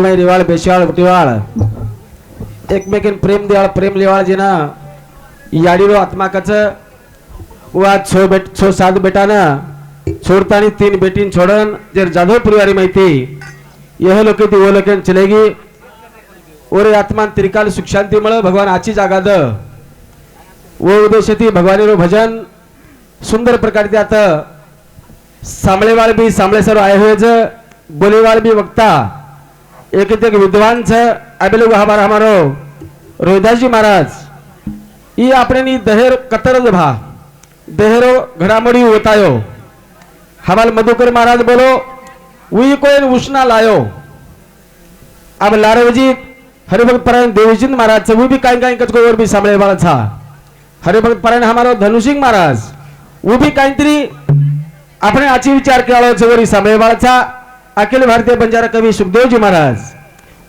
नाही रिवाळ बेशिवाळ बुटिवाळ एकमेकीन प्रेम देवाळ प्रेम लिवाळ जेना। याडीलो आत्माकाच वा छो बेट छो सात बेटानं। छोडतानी तीन बेटीन छोडन जर जाधव परिवारी माहिती। यह लोक ती वो लोक चलेगी। ओरे आत्मान त्रिकाल सुखशांती मळ भगवान आची जागा द वो उद्देशती भगवानीरो भजन। सुंदर प्रकारे ते आता सांभळेवाळ बी सांभळे सर्व आहे होय बोलीवाळ बी वक्ता। एक एक विद्वान छ अबे लोग हमारा हमारो रोहिदास जी महाराज ई આપણે ની દહેર કતર જ ભા દહેરો ઘડામડી હોતાયો હવાલ મધુકર મહારાજ બોલો ઉઈ કોઈ ઉષ્ણા લાયો अब लारवजी हरिभक्त परायण देवजी महाराज वो भी काई काई कचको और भी सांभळे वाला था हरिभक्त परायण हमारो धनुसिंग महाराज वो भी काहीतरी આપણે આચી વિચાર કેળો છે વરી સાંભળેવાળા અખિલ अखिल भारतीय बंजारा कवी सुखदेवजी महाराज.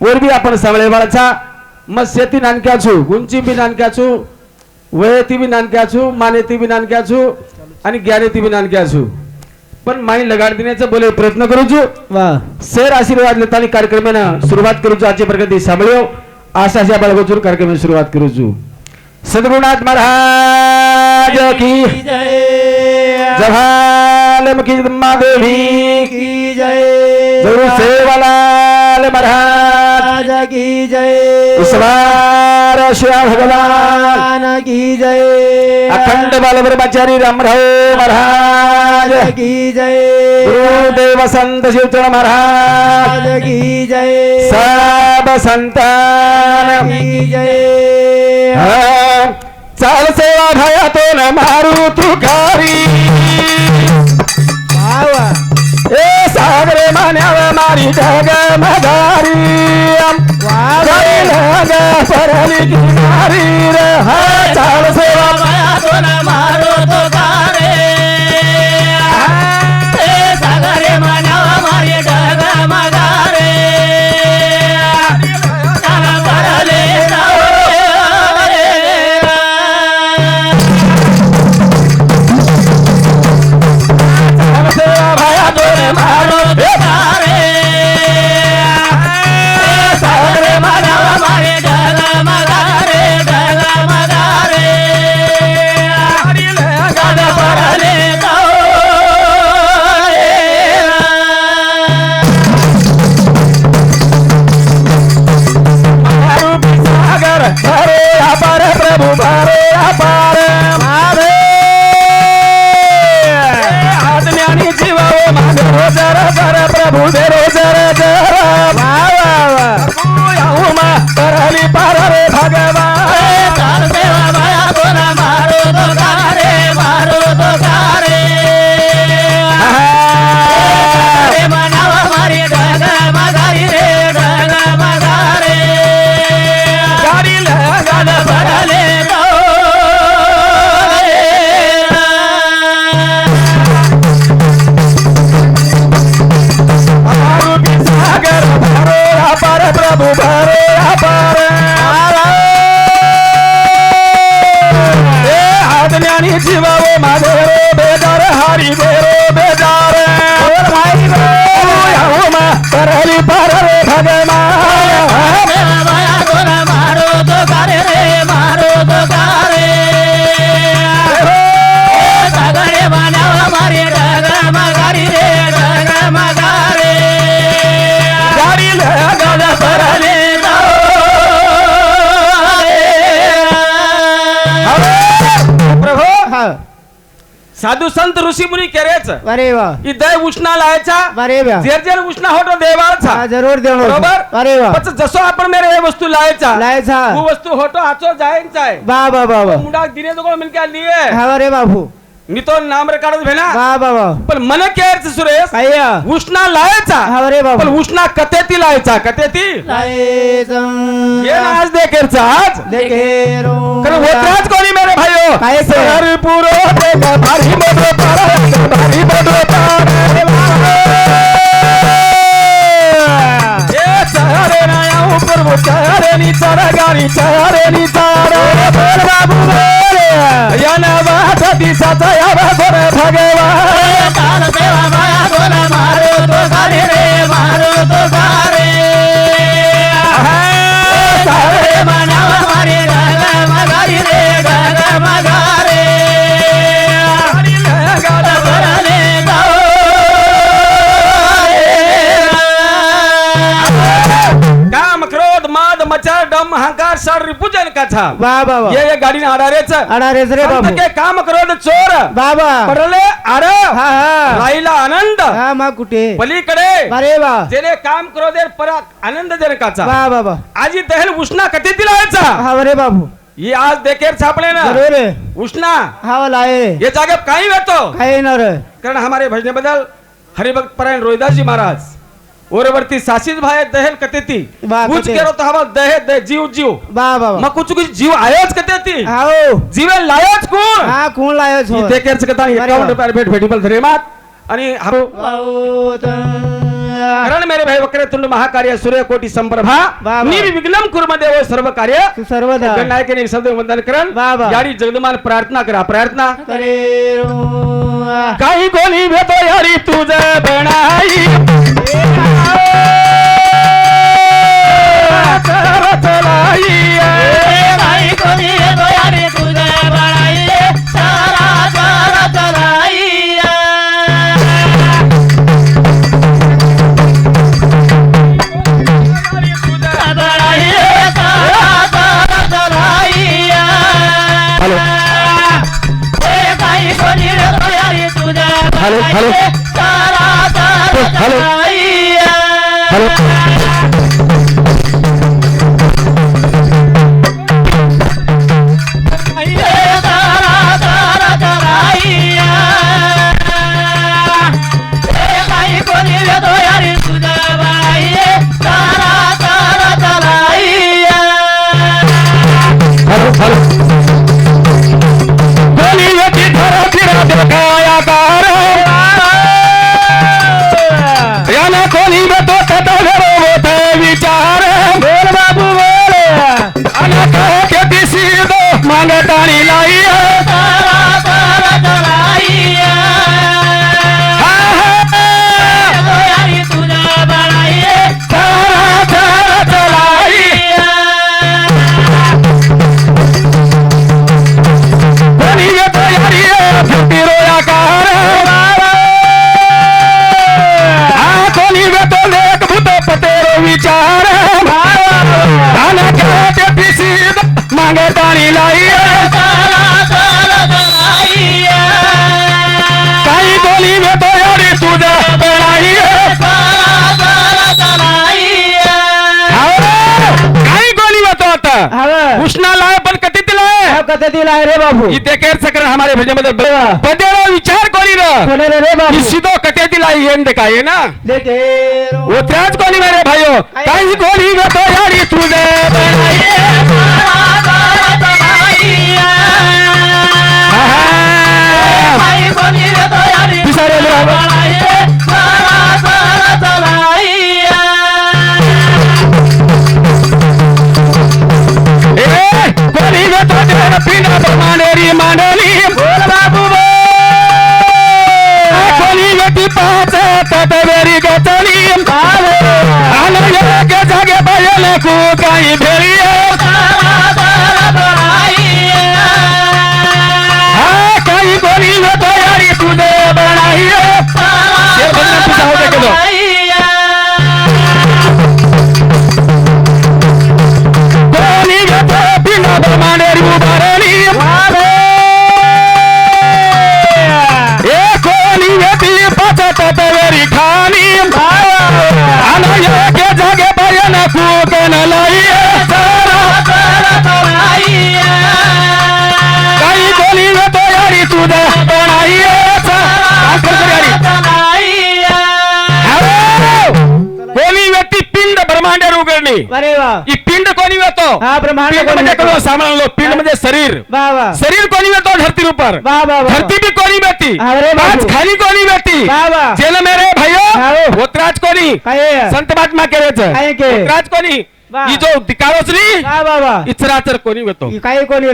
वरबी आपण सावळे बाळाचा मग शेती नानक्याचू गुंची बी नानक्याचू वयती बी नानक्याचू मानेती बी नानक्याचू आणि ज्ञानेती बी नानक्याचू. पण माई लगाड देण्याचा बोले प्रयत्न करूचू सर आशीर्वाद लेता कार्यक्रमानं सुरुवात करूचू आजची प्रगती सांभळ्यो आशा आशा बाळगोचूर कार्यक्रम सुरुवात करूचू सद्गुणाथ महाराज की जय. महादेवी की भगवान। भगवान की जय। अखंड बालब्रह्मचारी रामराव महाराज। राजा की जय। गुरुदेव संत शिवचरण महाराज। राजा की जय। सब संतान। की जय। चाल सेवा भयातून मारू तुकारी ए सागरे मान्याव मारी जग मदारी. परली किनारी रे. हा साधू संत ऋषी मुनी केरेच. अरे वा. दय उष्णा लायचा. अरे वा. जेर जेर उष्णा होतो देवाचा. जरूर देणार बरोबर? अरे वा. पच जसो आपण मेरे हे वस्तू लायचा. लायचा. वो वस्तू होतो आचो जायचा आहे बा बा बा बा मुंडा दिने तो मिलके लिए. अरे बाबू. मी तो नाम रे काढत भेना बा बा बा पण मन केरच सुरेश काय उष्णा लायचा. अरे पण बाबू उष्णा कतेती लायचा कतेती लायचं. ये ना आज देखेरचा आज. कारण होत्राच कोणी मेरे भाईयो? काय ते? सहर पुरो देख भारी मोठो पार भारी मोठो पार. ए सहरे ना याऊ प्रभू सहरे नी चढ गाडी सहरे नी चढ वाट का था वा बाबा ये ये गाडी आडारेच अडा रेस रे बाबू. के काम करो चोर. बाबा पडले आड हा हा. राहिला आनंद. हा मग कुठे? पलीकडे. अरे वा. जेने काम करो दे परा आनंद जनकाचा वा बाबा आजी दहल उष्णा कधी दिलायचा हा रे बाबू. ही आज देखेर छापले ना. बरोबर आहे. उष्णा. हा वाला आहे ये जागे काही वेतो काय येणार कारण हमारे भजने बदल हरिभक्त परायण रोहिदास जी महाराज. ओरवरती सासीद भाई दहेल कतेती वाह, कुछ कते. करो तो हवा दहे दे जीव जीव. बा बाबा मग कुछ कुछ जीव आयोच कतेती हाओ जीवे लायोच कोण? हा कोण लायो ही छो देखेर सकता अरे एकावन्न वाह. रुपये भेट भेटी बल धरे मात. आणि हारो कारण मेरे भाई वक्रे तुंड महाकार्य सूर्य कोटी संप्रभा. वाह. निर्विघ्नम कुर्म देव सर्व कार्य. सर्वदा गणनायकाने शब्द वंदन करण. याडी जगदमान प्रार्थना करा प्रार्थना. करे काही कोणी भेटो यारी तुझ बनाई हा दिला रे बाबू इथे केर सकर हमारे भजनमध्ये पदेरो विचार कोणी र। रे बाबू. सिधो कटे दिलाय येन दे काय ना। देखे रो वो त्याच कोणी मेरे भाइयो काही गोली होतो यारी तुझे बेळाई होतो देव पिना मांडेरी मांडली बोल बाबू कोणी व्यक्ती पाच तटवेरी गतली। आणि योग्य जागे पायल कू काही भेळी हा। काही कोणी होतो यारी तुझे बनाई अरे वा. ही पिंड कोणी येतो हा ब्रह्मांड पिंड कोणी म्हणजे? कळलं सामान्य पिंड म्हणजे शरीर. वा वा. शरीर कोणी येतो धरती ऊपर वा वा धरती भी कोणी बेटी अरे बाबू. आज खाली कोणी बेटी वा वा. जेल मेरे भाइयो हाओ. होतराज कोणी? संत महात्मा केलेच काय के? होतराज कोणी. ही जो दिकारोसली वा वा वा. इचराचर कोणी येतो ही काय कोणी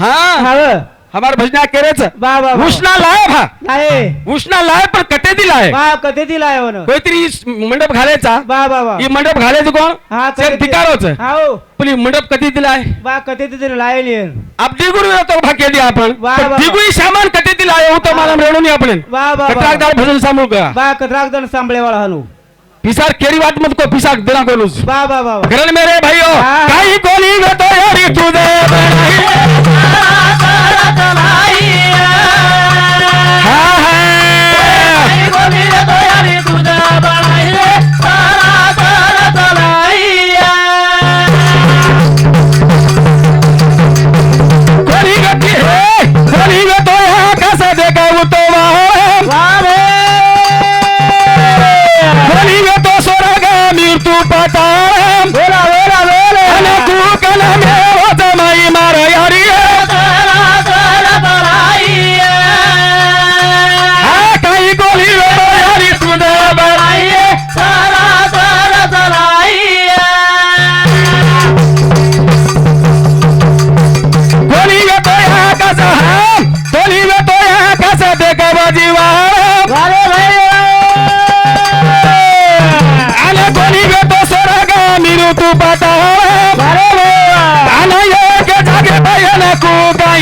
हा. हवं हमार भजना केरेच. वा वा वा. उष्णा लाय भा. आहे उष्णा लाय पण कटे दिलाय वा कथे दिला आहे काहीतरी इस मंडप घालायचा. वा वा वा. ही मंडप घालायचं कोण? हा ते धिकारोच हाओ पण मंडप कधी दिलाय वा कथे दिला लायली आप दिगुर तो भाग्यली आपण. वा, पण वा, दिगुई सामान कधी दिलाय हो. तो मला मिळवून आपण. कटाकदार भजन सांभू का? वा कत्राक जण सांभळे वाळा हनु पिसार केरी वाट मत को पिसार देना कोलूस वा वा वा वा. करण मेरे भाइयों. काही कोणी गतो यारी तुझे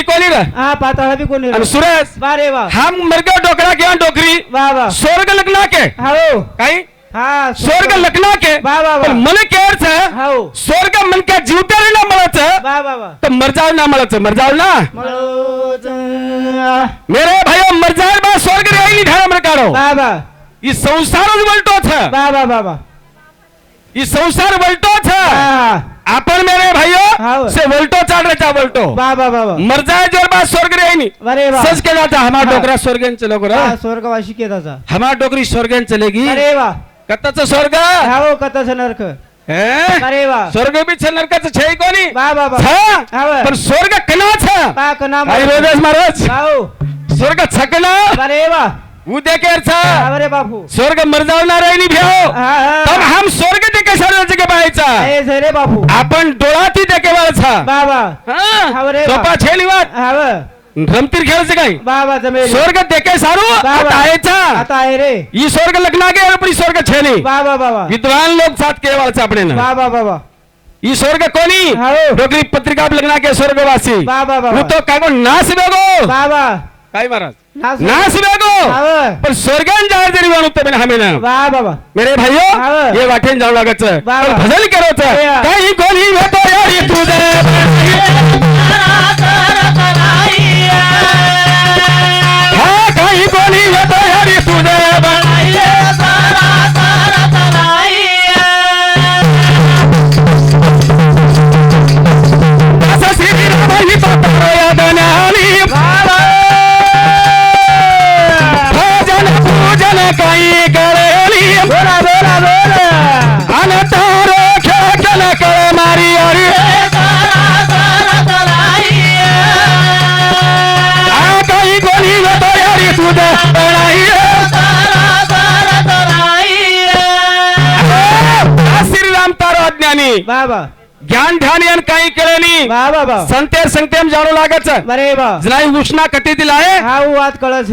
हळदी कोणी हळदी कोणी आणि सुरेश वारे वा। हा मृग डोकरा किंवा डोकरी। वा वा। स्वर्ग लग्नाक आहे हो काही? हा स्वर्ग। लखना के। मन केर छ स्वर्ग मन का जीवते ना मळच तो मरजा ना मळच मरजा ना। मेरे भाई मरजा बा स्वर्ग रे ही मर काढो। बाबा संसार उलटो बाबा बाबा ई संसार उलटो हा आपण मेरे भाई से बोलटो चढ़ रचा बोलटो बाबा बाबा मर जाए जोर बा स्वर्ग रे नहीं अरे वाह सच के दाता हमारा डोकरा स्वर्ग चलो करो स्वर्गवासी के दाता हमारा डोकरी स्वर्ग में चलेगी अरे वाह कत्ताच स्वर्ग? हाओ कत्ताच नरक. अरे वा. स्वर्ग भी छे नरकाच छे कोणी? वा बाबा पण स्वर्ग कना छ? पा कना रोजच महाराज. हाओ हो. स्वर्ग छकना अरे वाह उद्या केरचा अरे बापू. स्वर्ग मर जाओ आहे नि भेव तर हम स्वर्ग कशाला आपण डोळा ती देखेवाचा बाबा हाव रे बाप. सोपा छेल वाट हाव रमतीर खेळायचं काय? बाबा स्वर्ग देखे सारू बाबा. आता आता आहे रे. ई स्वर्ग लग्ना गे पण स्वर्ग छेली. बाबा बाबा विद्वान लोक साथ केवाळचा आपण बाबा बाबा ई स्वर्ग कोणी? हाव. हो. डोगरी पत्रिका लग्ना के स्वर्गवासी. बाबा बाबा. तो काय कोण नास बेगो? बाबा काय महाराज? हाव. पण स्वर्गान जाय जरी वाणू तर हमें ना वा मेरे भाइयों. ये वाटेन जाऊ लागत वा. भजन करोच या. काही कोणी भेटो यारी तुझे हा काही कोणी भेटो यारी तुझे ज्ञान ध्यान यान काही केले नाही. वा वा वा. संतेर संतेम जाणू लागत. अरे वा जरा उष्णा कटी दिला आहे. हा उ वाद कळस.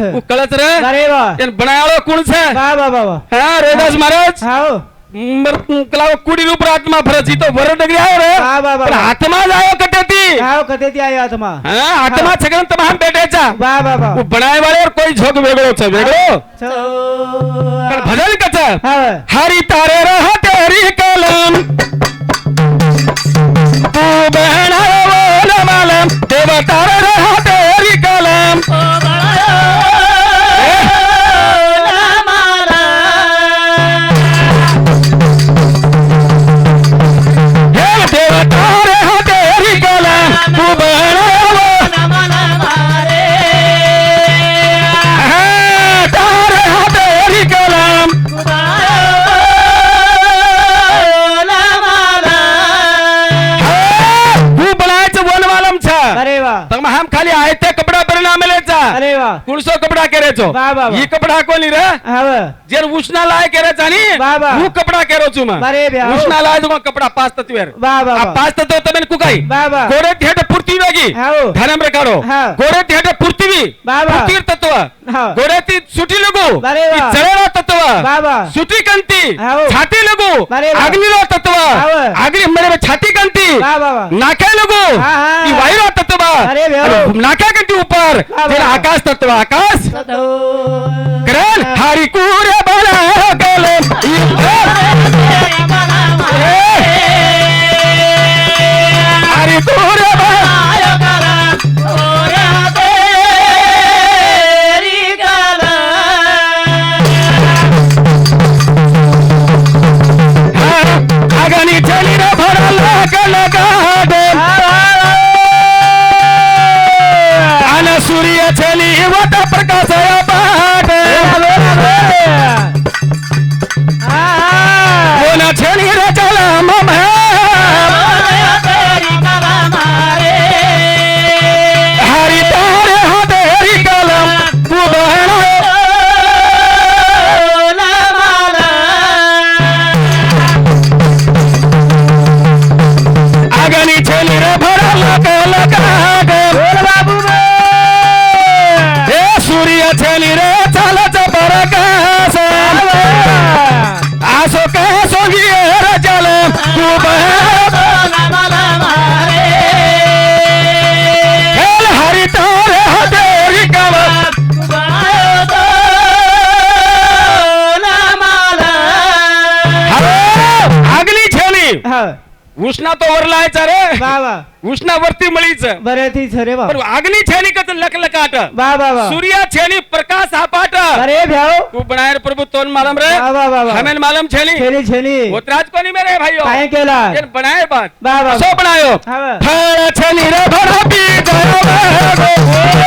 रे. अरे वा तेन बनायलो कोण छे वा रेदास महाराज. हो. कुडी रूप आत्मा भर जी तो वर डगरी आओ रे. वा वा वा आत्मा जाओ कटेती. आओ हो, कटेती आयो आत्मा. हा आत्मा सगळं तमा हम बेटेचा वा वा वा. उ बनाय वाले और कोई झोग वेगळो छे वेगळो. छे पण भजन कच हा. हरि तारे रहते. ಈ ಕಪಡ ಹಾಕೋಲಿರ વાહ. ઈ કપડા કોની રે હવે જે ઉષ્ણા લાય કરે ચાની વાહ, વાહ. હું કપડા કેરો છું માં બરે બે, આવો. ઉષ્ણા લાય તો કપડા પાસ તત્વેર વાહ વાહ આ વાહ પાસ તત્વ તમે કુકાઈ વાહ વાહ ગોળે હેઠે પૂર્તિ વેગી આવો ધારમ રેખાડો હા. ગોળે હેઠે પૂર્તિવી વાહ, વાહ. પૂર્તિર તત્વ હા. ગોળે થી સુટી લગુ બરે વાહ. જળેલો તત્વ વાહ વાહ સુટી કંતી આવો. છાતી લગુ બરે વાહ. આગનીનો તત્વ આવો. આગની મને છાતી કંતી વાહ વાહ વાહ નાખે લગુ હા, હા. ઈ વાયરો તત્વ અરે વેહો. અને નાખે કંતી ઉપર વાહ, જેને વાહ. આકાશ તત્વ આકાશ કરણ હારી अरे तू भरा रे सूर्य चली रे. उष्णा तो वरलायचा रे. वा वा. उष्णावरती मळीच. बरं ती रे वा पण अग्नी छेनी कत लकलकाट? वा वा वा. सूर्या छेनी प्रकाश आपाट अरे भाऊ. तू बनायर प्रभु तोन मालम रे. वा वा वा वा. मालम छेनी छेनी छेनी उतराज कोनी मेरे भाइयों काय केला ये बनाये बात. वा सो बनायो फळ छेनी रे भरा पी जायो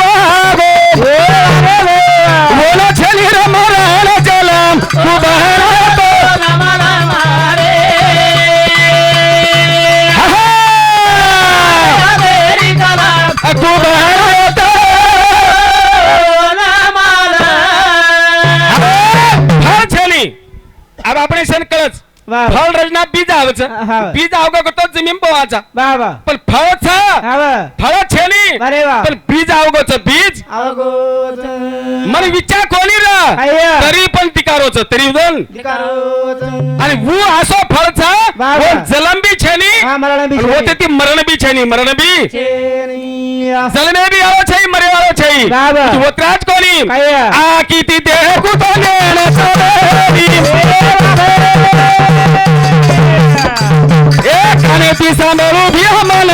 ऑपरेशन करच फळ रचना बीज बीज अवग करतो जमीन पोवाचा पण फळ फळ छेली बीज अवगच बीज. मग विचार कोणी तरी पण तिकारोच तरी उदन आणि ऊ असो फळ जलंबी छेनी. होते ती मरण बी छेनी मरण भी जलमे बी आव छे చేయి ఉత్తరాచుకొని ఆ కితి దేవుతో నేను ఏ కనతి సమరు భీమన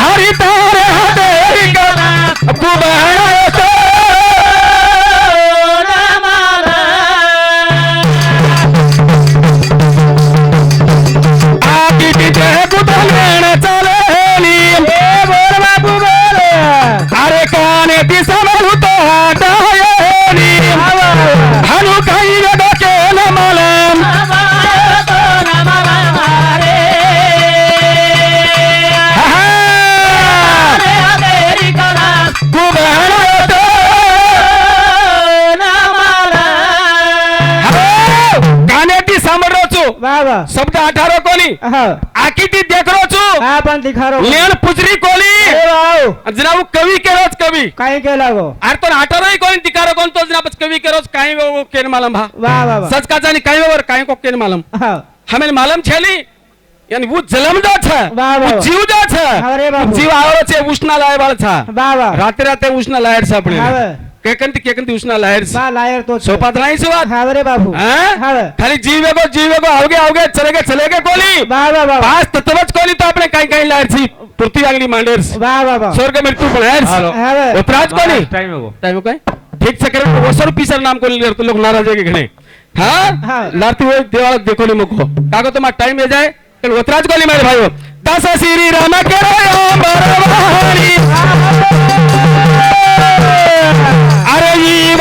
హరితారే హరి आकृति देख रहा छो अपन दिखा रहा पुजरी कोली जना कवि के कवि काहे के लागो आर तो आटा कोनी दिखा रहा तो जना पछ कवि के रोज काहे वो केन मालूम भा सच का जानी काहे वो काहे को केन मालूम हां हमें मालूम छेली यानी वो जलम जा छ वाह वाह जीव जा छ अरे बाबू जीव आवे छे उष्णा लाए वाला छ वाह वाह रात रात उष्णा लाए छ अपने కేకంటి కేకంటి చూసిన లాయర్స్ లాయర్ తో సోపాత్రాయి సువార్ హావరే బాబు खाली जीवे को जीवे को आवगे आवगे चलेगे चलेगे कोली. पास तत्वच कोली तो आपने काही काही लायरची पृथ्वी आगली मांडेर्स स्वर्ग मृत्यू पण हेर्स उतराज कोली टाइम हो टाइम काय? ठीक से करे वो सर पीसर नाम कोली करते लोग नाराज है के घणे हां? लाती हो देवाला देखो ले मुको कागो तो मा टाइम ले जाए चल कोली मेरे भाइयों दस श्री राम करो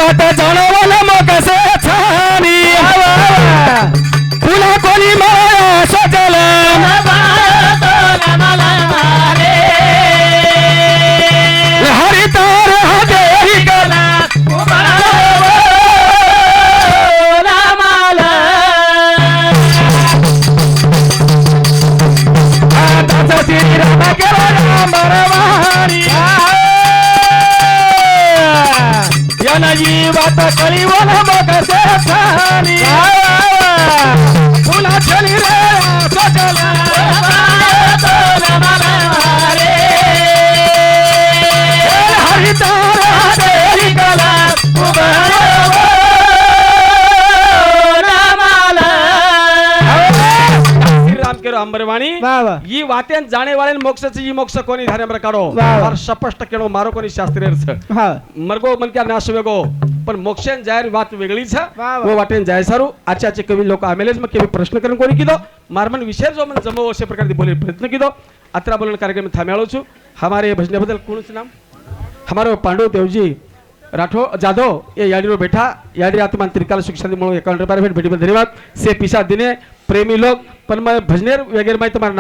अरे ई ई वाट कळीवल ಈ ವಾತ್ಯನ್ ಜಾಣೆ ವಾಳೆನ್ ಮೋಕ್ಷ ಈ ಮೋಕ್ಷ ಕೋನಿ ಧಾರ್ಯ ಕಾಡೋ. ಅವ್ರ ಸ್ಪಷ್ಟ ಕೇಳೋ ಮಾರೋ ಕೋನಿ ಶಾಸ್ತ್ರೀಯ मरगो मन क्या नाश वेगो पण मोक्षण जाहीर वात वेगळीच व वाटेन जाय सारू आजच्या आजचे कवी लोक आमेलेच मग केवी प्रश्न करून कोणी किदो मारमन विषय जो मन जमो अशा प्रकारे बोले प्रयत्न किदो अत्रा बोलन कार्यक्रम थांब्याळो छु हमारे भजनाबद्दल कोणच नाम हमारो पांडव देवजी राठो जाधव ये याडीरो बैठा याडी आत्मान त्रिकाल शिक्षा मुळे एकावन्न भेट भेटी धन्यवाद से पिसा दिने प्रेमी लोक पण मग भजनेर वगैरे माहिती मला